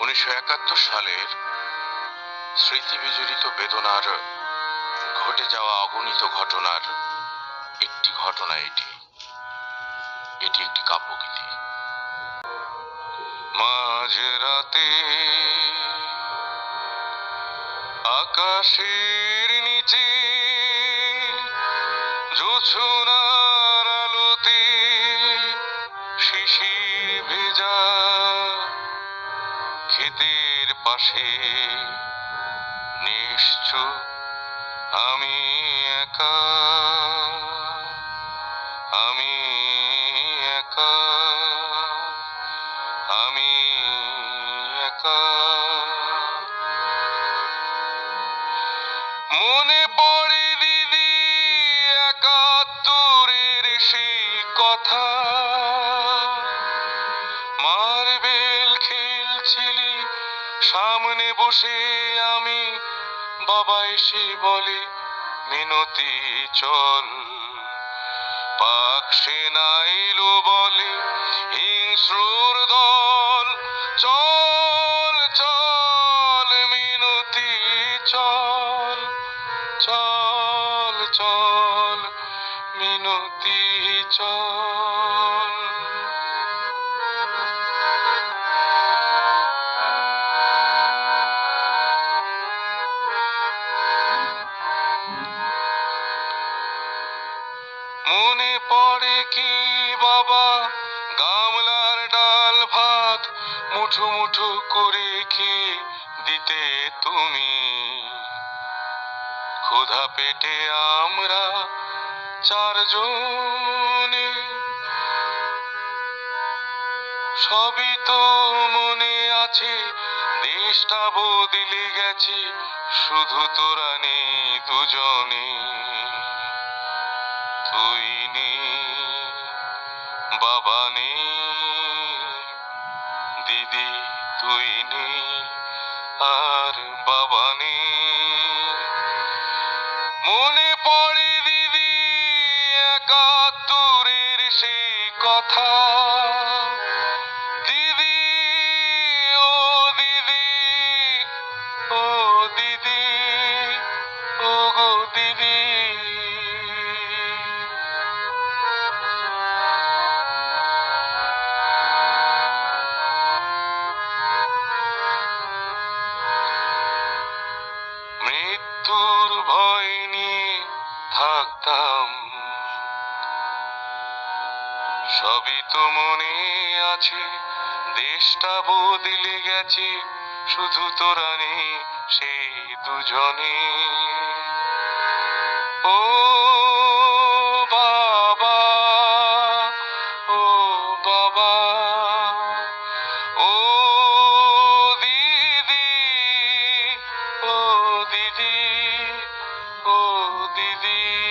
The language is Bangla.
উনিশশো একাত্তর সালের স্মৃতি বিজড়িত বেদনার ঘটে যাওয়া অগণিত ঘটনার একটি ঘটনা এটি। এটি একটি কাব্যগীতি মাঝরাতে আকাশের নিচে জোছনার আলোতে শিশির ভেজা ক্ষেতের পাশে। নিশ্চুপ আমি একা। আমি একা। আমি একা। মনে পড়ে দিদি একাত্তরের সেই কথা। সামনে বসে আমি বাবা এসে বলে, মিনতি, চল। পাক সেনা বলে, হিংস্রর দল, চল চল, মিনতি, চল চল চল, মিনতি, চল। কি বাবা? গামলার ডাল ভাত মুঠো মুঠো করে খেয়ে দিতে তুমি? ক্ষুধা পেটে আমরা চারজনে। সবই তো মনে আছে, দেশটা বদলে গেছে, শুধু তোরা নেই দুজনে। বাবা নেই দিদি তুই নেই আর বাবা নেই মনে পড়ে দিদি একাত্তরের সেই কথা দিদি ও দিদি ও দিদি ও গো দিদি নিয়ে থাকতাম। সবই তো মনে আছে দেশটা বদলে গেছে শুধু তোরা নেই সেই দুজনে। গো দিদি